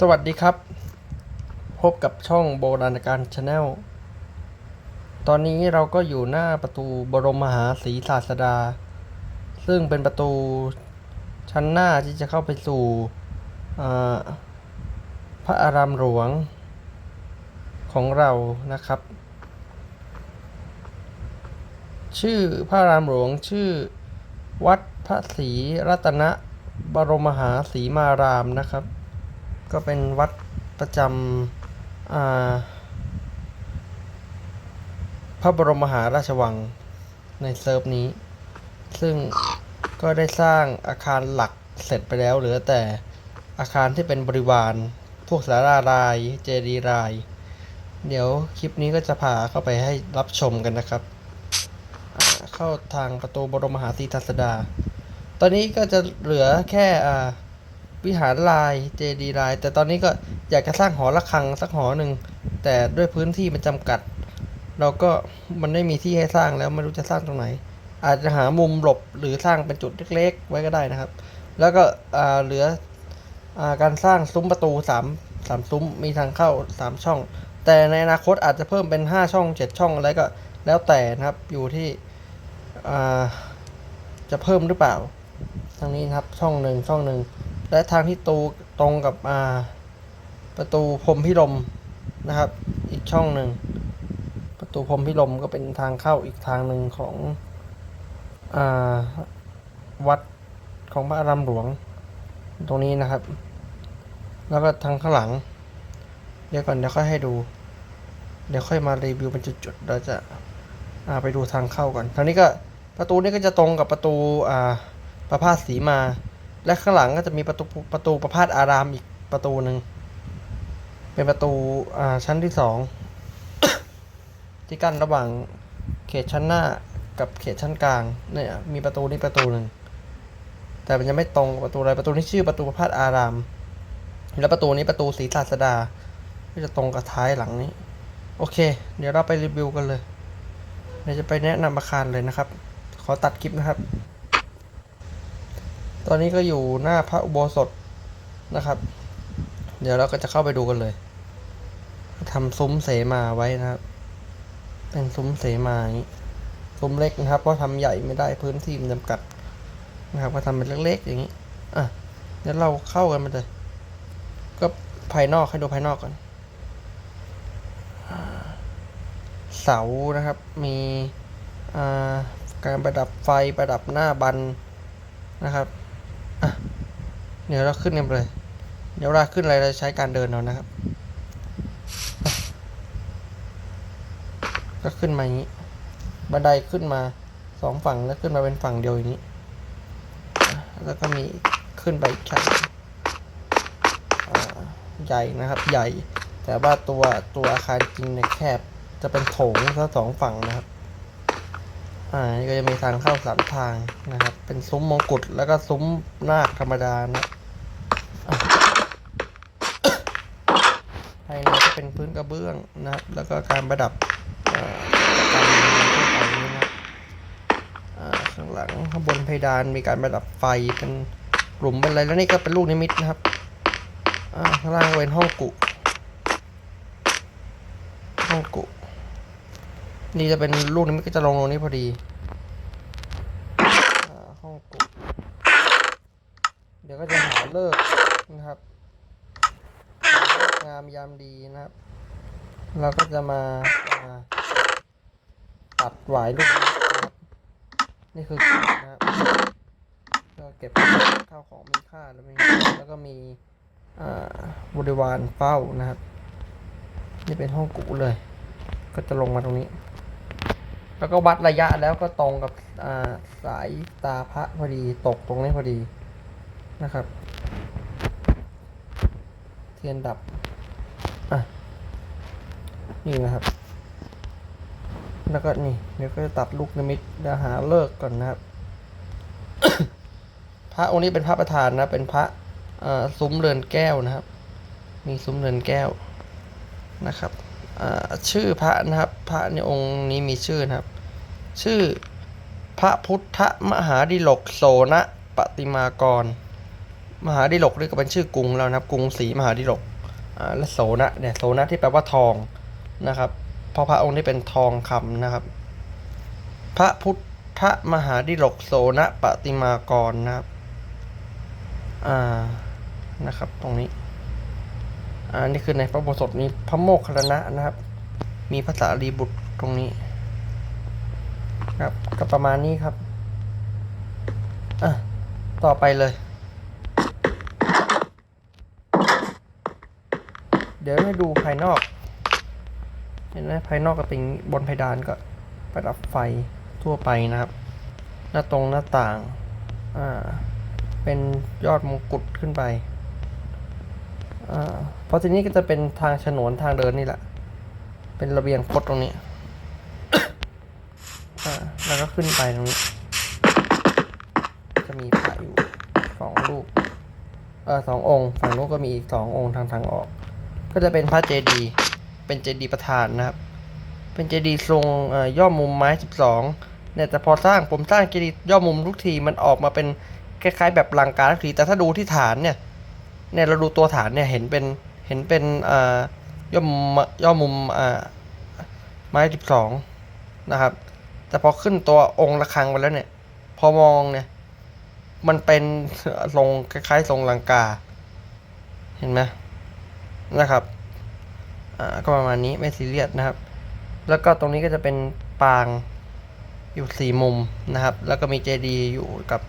สวัสดีครับ พบกับช่องโบราณการชาแนลตอนนี้เราก็อยู่หน้าประตูบรมมหาศรีศาสดา ซึ่งเป็นประตูชั้นหน้าที่จะเข้าไปสู่พระอารามหลวงของเรานะครับ ชื่อพระอารามหลวงชื่อ วัดพระศรีรัตนบรมมหาศรีมารามนะครับ ก็เป็นวัดประจำพระบรมมหาราชวังในเซิร์ฟนี้ ซึ่งก็ได้สร้างอาคารหลักเสร็จไปแล้วเหลือแต่อาคารที่เป็นบริวาร พวกสาราราย เจดีราย เดี๋ยวคลิปนี้ก็จะพาเข้าไปให้รับชมกันนะครับ เข้าทางประตูบรมมหาศรีทัสดา ตอนนี้ก็จะเหลือแค่อ่า วิหารลายเจดีลาย แต่ตอนนี้ก็อยากจะสร้างหอระฆังสักหอหนึ่ง แต่ด้วยพื้นที่มันจำกัด เราก็มันไม่มีที่ให้สร้างแล้วไม่รู้จะสร้างตรงไหน อาจจะหามุมหลบหรือสร้างเป็นจุดเล็กๆ ไว้ก็ได้นะครับ แล้วก็เหลืออการสร้างซุ้มประตูสามสามซุ้มมีทางเข้าสามช่อง แต่ในอนาคตอาจจะเพิ่มเป็นห้าช่องเจ็ดช่องอะไรก็แล้วแต่นะครับอยู่ที่จะเพิ่มหรือเปล่าทางนี้ครับช่องหนึ่งช่องหนึ่ง และทางที่ตูตรงกับอ่าประตูพรมพิรมนะครับ อีกช่องหนึ่ง ประตูพรมพิรมก็เป็นทางเข้าอีกทางหนึ่งของอ่าวัดของพระอารามหลวง ตรงนี้นะครับ แล้วก็ทางข้างหลัง เดี๋ยวก่อนเดี๋ยวค่อยให้ดู เดี๋ยวค่อยมารีวิวเป็นจุดๆเราจะอ่าไปดูทางเข้าก่อนทางนี้ก็ประตูนี้ก็จะตรงกับประตูอ่าประพาสสีมา และข้างหลังก็จะมีประตูประตูประพาสอารามอีกประตูหนึ่ง เป็นประตูอ่าชั้นที่สองที่กั้นระหว่างเขตชั้นหน้ากับเขตชั้นกลางเนี่ยมีประตูนี้ประตูหนึ่งแต่มันยังไม่ตรงประตูอะไรประตูนี้ชื่อประตูประพาสอาราม แล้วประตูนี้ประตูศรีศาสดาก็จะตรงกับท้ายหลังนี้ โอเค เดี๋ยวเราไปรีวิวกันเลยเดี๋ยวจะไปแนะนำอาคารเลยนะครับ ขอตัดคลิปนะครับ ตอนนี้ก็อยู่หน้าพระอุโบสถนะครับ เดี๋ยวเราก็จะเข้าไปดูกันเลยทำซุ้มเสมาไว้นะครับ เป็นซุ้มเสมาอย่างนี้ซุ้มเล็กนะครับ เพราะทำใหญ่ไม่ได้พื้นที่มันจำกัดนะครับ ก็ทำเป็นเล็กๆอย่างนี้ อะ เดี๋ยวเราเข้ากันมาเลย ก็ภายนอกให้ดูภายนอกก่อน เสานะครับ มีการประดับไฟประดับหน้าบันนะครับ อะเดี๋ยวเราขึ้นกันไปเลย เดี๋ยวเราขึ้นอะไรเราใช้การเดินเอานะครับ ก็ขึ้นมาอย่างนี้บันไดขึ้นมาสองฝั่งแล้วขึ้นมาเป็นฝั่งเดียวอย่างนี้ แล้วก็มีขึ้นไปชั้นใหญ่นะครับ ใหญ่ แต่ว่าตัวตัวอาคารจริงเนี่ยแคบจะเป็นโถงทั้งสองฝั่งนะครับ อ่านี่ก็จะมีทางเข้าสามทางนะครับ เป็นซุ้มมงกุฎแล้วก็ซุ้มนาคธรรมดานะภายในก็เป็นพื้นกระเบื้องนะครับ แล้วก็การประดับการทั่วไปนี้นะข้างหลังข้างบนเพดานมีการประดับไฟเป็นกลุ่มเป็นอะไรแล้วนี่ก็เป็นลูกนิมิตนะครับข้างล่างเป็นห้องกุห้องกุ นี่จะเป็นลูกนิมิตก็จะลงตรงนี้พอดีห้องกุเดี๋ยวก็จะหาเลิกนะครับงามยามดีนะครับ เราก็จะมาอ่าตัดหวายลูกนิมิตนะครับนี่คือนะครับก็เก็บข้าวของมีค่าแล้วมีแล้วก็มีบริวารเฝ้านะครับ นี่เป็นห้องกุเลย ก็จะลงมาตรงนี้ แล้วก็วัดระยะแล้วก็ตรงกับาสายตาพระพอดีตกตรงนี้พอดีนะครับ เทียนดับ อะ นี่นะครับ แล้วก็นี่เดี๋ยวก็จะตัดลูกนิมิตเดี๋ยวหาเลิกก่อนนะครับ พระองค์นี้เป็นพระประธานนะ เป็นพระซุ้มเรือนแก้วนะครับ มีซุ้มเรือนแก้วนะครับ ชื่อพระนะครับ พระในองค์นี้มีชื่อนะครับ ชื่อพระพุทธมหาดิลกโสนะปฏิมากร มหาดิลกนี่ก็เป็นชื่อกรุงแล้วนะครับ กรุงศรีมหาดิลกและโสนะเนี่ยโสนะที่แปลว่าทองนะครับเพราะพระองค์นี้เป็นทองคำนะครับ พระพุทธมหาดิลกโสนะปฏิมากรนะครับอ่านะครับ ตรงนี้ อ่านี่คือในพระโบสถนี้พระโมคคัลลานะนะครับ มีภาษารีบุตรตรงนี้ ครับก็ประมาณนี้ครับอะต่อไปเลย เดี๋ยวให้ดูภายนอก เห็นไหมภายนอกก็เป็นบนเพดานก็ประดับไฟทั่วไปนะครับ หน้าตรงหน้าต่างอ่าเป็นยอดมงกุฎขึ้นไปอ่า ราะทีนี้ก็จะเป็นทางฉนวนทางเดินนี่แหละ เป็นระเบียงคดตรงนี้แล้วก็ขึ้นไปตรงนี้ จะมีพระอยู่สองรูปเออสององค์ ฝั่งโน้นก็มีอีกสององค์ทางทางออก ก็จะเป็นพระเจดีย์เป็นเจดีย์ประธานนะครับ เป็นเจดีย์ทรงย่อมุมไม้สิบสองเนี่ยแต่พอสร้างผมสร้างเจดีย์ย่อมุมทุกทีมันออกมาเป็นคล้ายๆ แบบลังการทุกทีแต่ถ้าดูที่ฐานเนี่ยเนี่ยเราดูตัวฐานเนี่ยเห็นเป็น เห็นเป็นย่อมมย่อมุมไม้สิบสองนะครับ แต่พอขึ้นตัวองค์ระฆังไปแล้วเนี่ย พอมองเนี่ยมันเป็นทรงคล้ายๆทรงลังกา เห็นไหมนะครับก็ประมาณนี้ไม่ซีเรียสนะครับ แล้วก็ตรงนี้ก็จะเป็นปางอยู่สี่มุมนะครับ แล้วก็มีเจดีย์อยู่กับ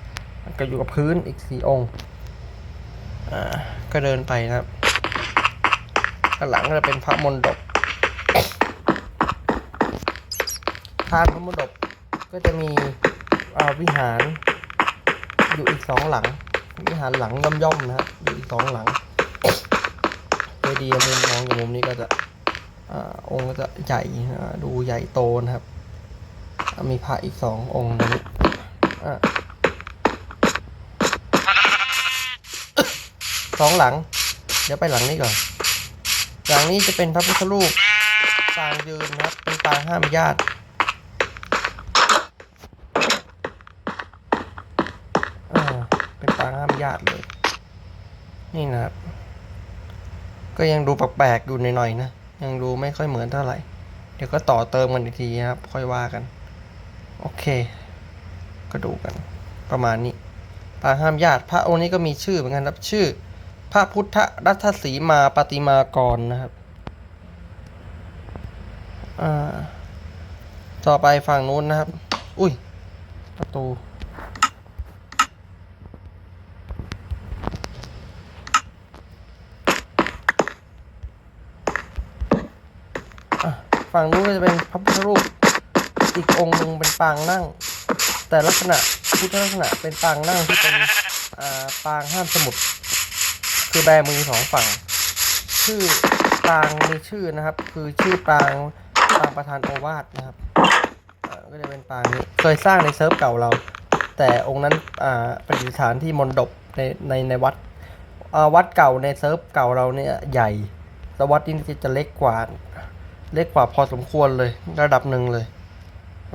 ก็อยู่กับพื้นอีกสี่องค์ก็เดินไปนะครับ ข้างหลังก็จะเป็นพระมณฑปทานพระมณฑปก็จะมีวิหารอยู่อีกสองหลัง วิหารหลังย่อมๆนะครับอยู่อีกสองหลังเจดีย์มุมมองอยู่มุมนี้ก็จะอองค์ก็จะใหญ่ดูใหญ่โตนะครับ มีพระอีกสององค์นี้สองหลัง เดี๋ยวไปหลังนี้ก่อน หลังนี้จะเป็นพระพุทธรูปปางยืนนะครับ เป็นปางห้ามญาติเป็นปางห้ามญาติเลย นี่นะครับ ก็ยังดูแปลกๆอยู่หน่อยๆนะ ยังดูไม่ค่อยเหมือนเท่าไหร่ เดี๋ยวก็ต่อเติมกันอีกทีนะครับ ค่อยว่ากัน โอเค ก็ดูกัน ประมาณนี้ ปางห้ามญาติ พระองค์นี้ก็มีชื่อเหมือนกันครับชื่อ พระพุทธรัตสีมาปฏิมากรนะครับ อ่า ต่อไปฝั่งนู้นนะครับ อุ้ย ประตู ฝั่งนู้นก็จะเป็นพระพุทธรูป อีกองค์หนึ่งเป็นปางนั่ง แต่ลักษณะพุทธลักษณะเป็นปางนั่งที่เป็น อ่า ปางห้ามสมุด คือแบมือสองฝั่ง ชื่อปางมีชื่อนะครับ คือชื่อปางปางประธานโอวาทนะครับก็จะเป็นปางนี้เคยสร้างในเซิร์ฟเก่าเรา แต่องค์นั้นอ่าประดิษฐานที่มณฑปในในในวัดวัดเก่าในเซิร์ฟเก่าเราเนี่ยใหญ่แต่วัดนี้จะเล็กกว่าเล็กกว่าพอสมควรเลยระดับหนึ่งเลย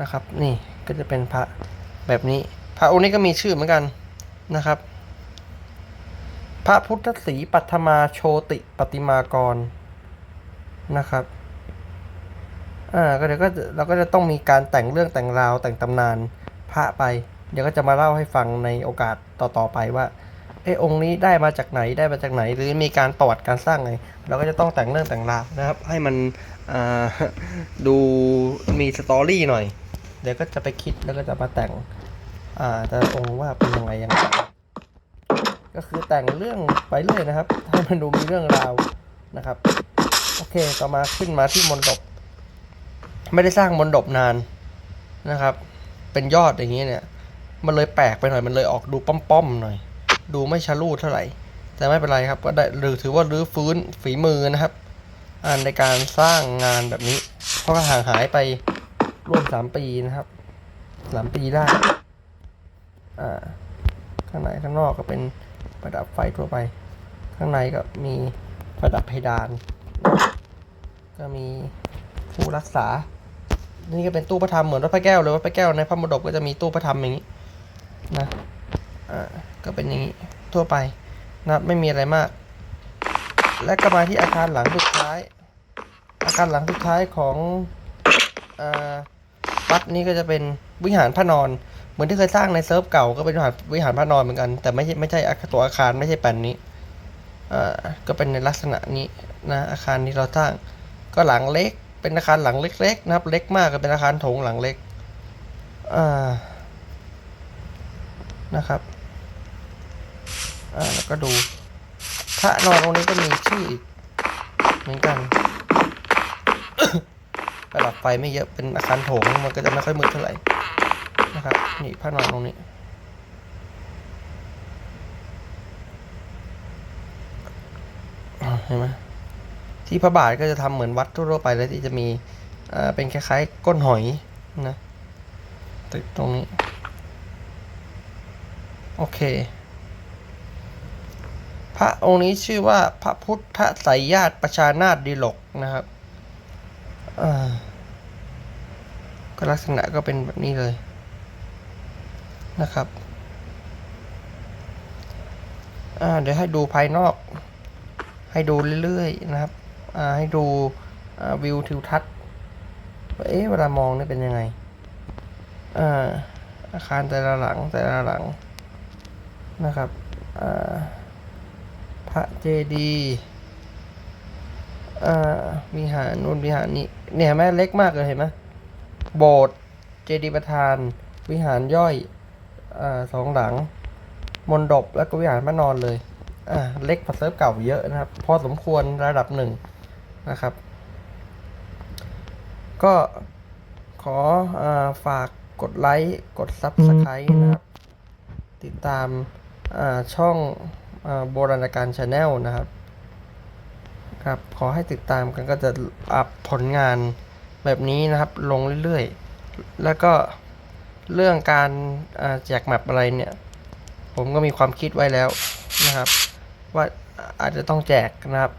นะครับ นี่ก็จะเป็นพระแบบนี้ พระองค์นี้ก็มีชื่อเหมือนกันนะครับ พระพุทธศรีปัทมาโชติปฏิมากรนะครับอ่าก็เดี๋ยวก็เราก็จะต้องมีการแต่งเรื่องแต่งราวแต่งตำนานพระไป เดี๋ยวก็จะมาเล่าให้ฟังในโอกาสต่อๆไปว่าเออองค์นี้ได้มาจากไหนได้มาจากไหน หรือมีการประวัติการสร้างไง เราก็จะต้องแต่งเรื่องแต่งราวนะครับ ให้มันดูมีสตอรี่หน่อย เดี๋ยวก็จะไปคิดแล้วก็จะมาแต่งอ่าแต่องค์ว่าเป็นยังไงยังไง ก็คือแต่งเรื่องไปเรื่อยนะครับให้มันดูมีเรื่องราวนะครับ โอเคต่อมาขึ้นมาที่มณฑปไม่ได้สร้างมณฑปนานนะครับ เป็นยอดอย่างนี้เนี่ย มันเลยแปลกไปหน่อยมันเลยออกดูป้อมๆหน่อย ดูไม่ชะลูดเท่าไหร่แต่ไม่เป็นไรครับ ก็ได้หรือถือว่ารื้อฟื้นฝีมือนะครับอ่าในการสร้างงานแบบนี้ เพราะก็ห่างหายไปร่วมสามปีนะครับสามปีได้อ่าข้างในข้างนอกก็เป็น ประดับไฟทั่วไป ข้างในก็มีประดับเพดาน ก็มีผู้รักษา นี่ก็เป็นตู้พระธรรมเหมือนวัดพระแก้วเลยวัดพระแก้วในพระมณฑปก็จะมีตู้พระธรรมอย่างนี้นะอ่าก็เป็นอย่างนี้ทั่วไปนะไม่มีอะไรมาก และก็มาที่อาคารหลังสุดท้าย อาคารหลังสุดท้ายของวัดนี้ก็จะเป็นวิหารพระนอน เหมือนที่เคยสร้างในเซิร์ฟเก่าก็เป็นวิหารวิหารพระนอนเหมือนกัน แต่ไม่ใช่ไม่ใช่อคาตัวอาคารไม่ใช่แปลนนี้อ่าก็เป็นในลักษณะนี้นะอาคารที่เราสร้าง ก็หลังเล็ก เป็นอาคารหลังเล็กๆนะครับ เล็กมากก็เป็นอาคารโถงหลังเล็กอ่านะครับอ่าแล้วก็ดูพระนอนองนี้ก็มีชื่ออีกเหมือนกันระดับไฟไม่เยอะเป็นอาคารโถงมันก็จะไม่ค่อยมืดเท่าไหร่ นะครับ นี่พระนอนตรงนี้ เห็นไหมที่พระบาทก็จะทำเหมือนวัดทั่วๆไปเลยที่จะมีเป็นคล้ายๆ ก้นหอยนะตึกตรงนี้ โอเค พระองค์นี้ชื่อว่าพระพุทธไสยญาติประชานาถดีลกนะครับก็ลักษณะก็เป็นแบบนี้เลย นะครับเดี๋ยวให้ดูภายนอก ให้ดูเรื่อยๆนะครับให้ดูวิวทิวทัศน์เอ๊ะเวลามองนี่เป็นยังไงอาอาคารแต่ละหลังแต่ละหลังนะครับพระเจดีย์วิหารนู่นวิหารนี้เนี่ยเห็นไหมเล็กมากเลยเห็นไหมโบสถ์เจดีย์ประธาน วิหารย่อย อ่าสองหลังมณฑปแล้วก็วิหารพระนอนเลยอ่าเล็กกว่าเซิร์ฟเก่าเยอะนะครับ พอสมควรระดับหนึ่งนะครับ ก็ขออาฝากกดไลค์กดซับสไครต์นะครับ ติดตามาช่องอโบราณการชาแนลนะครับครับ ขอให้ติดตามกันก็จะอัพผลงานแบบนี้นะครับ ลงเรื่อยๆ แล้วก็ เรื่องการแจกแมปอะไรเนี่ย ผมก็มีความคิดไว้แล้วนะครับ ว่าอาจจะต้องแจกนะครับ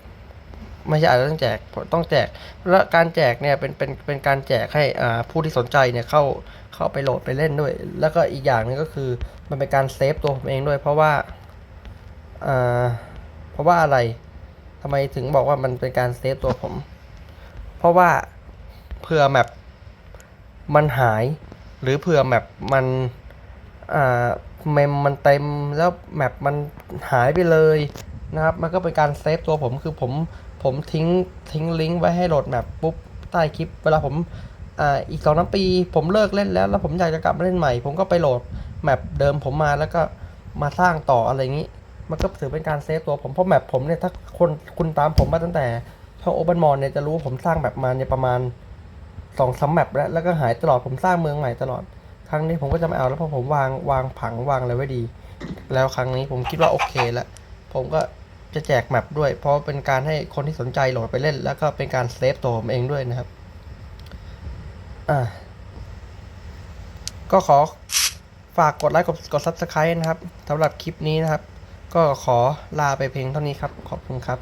ไม่ใช่อาจจะต้องแจกต้องแจกและการแจกเนี่ยเป็นเป็นเป็นการแจกให้ผู้ที่สนใจเนี่ยเข้าเข้าไปโหลดไปเล่นด้วย แล้วก็อีกอย่างนึงก็คือมันเป็นการเซฟตัวผมเองด้วย เพราะว่าอ่าเพราะว่าอะไรทำไมถึงบอกว่ามันเป็นการเซฟตัวผม เพราะว่าเผื่อแมปมันหาย หรือเผื่อแมปมันอ่าเมมมันเต็มแล้วแมปมันหายไปเลยนะครับมันก็เป็นการเซฟตัวผมคือผมผมทิ้งทิ้งลิงก์ไว้ให้โหลดแมปปุ๊บใต้คลิป เวลาผมอ่าอีกสองน้ำปี ผมเลิกเล่นแล้ว แล้วผมอยากจะกลับมาเล่นใหม่ ผมก็ไปโหลดแมปเดิมผมมาแล้วก็มาสร้างต่ออะไรอย่างนี้ มันก็ถือเป็นการเซฟตัวผมเพราะแมปผมเนี่ยถ้าคนคุณตามผมมาตั้งแต่ช่องโอเปนมอนเนี่ยจะรู้ว่าผมสร้างแมปมาเนี่ยประมาณ สองสามแมปแล้วแล้วก็หายตลอดผมสร้างเมืองใหม่ตลอด ครั้งนี้ผมก็จะไม่เอาแล้วเพราะผมวางวางผังวางอะไรไว้ดี แล้วครั้งนี้ผมคิดว่าโอเคแล้วผมก็จะแจกแมปด้วย เพราะเป็นการให้คนที่สนใจโหลดไปเล่น แล้วก็เป็นการเซฟตัวผมเองด้วยนะครับอ่าก็ขอฝากกดไลค์กดกด subscribe นะครับสำหรับคลิปนี้นะครับ ก็ขอลาไปเพียงเท่านี้ครับ ขอบคุณครับ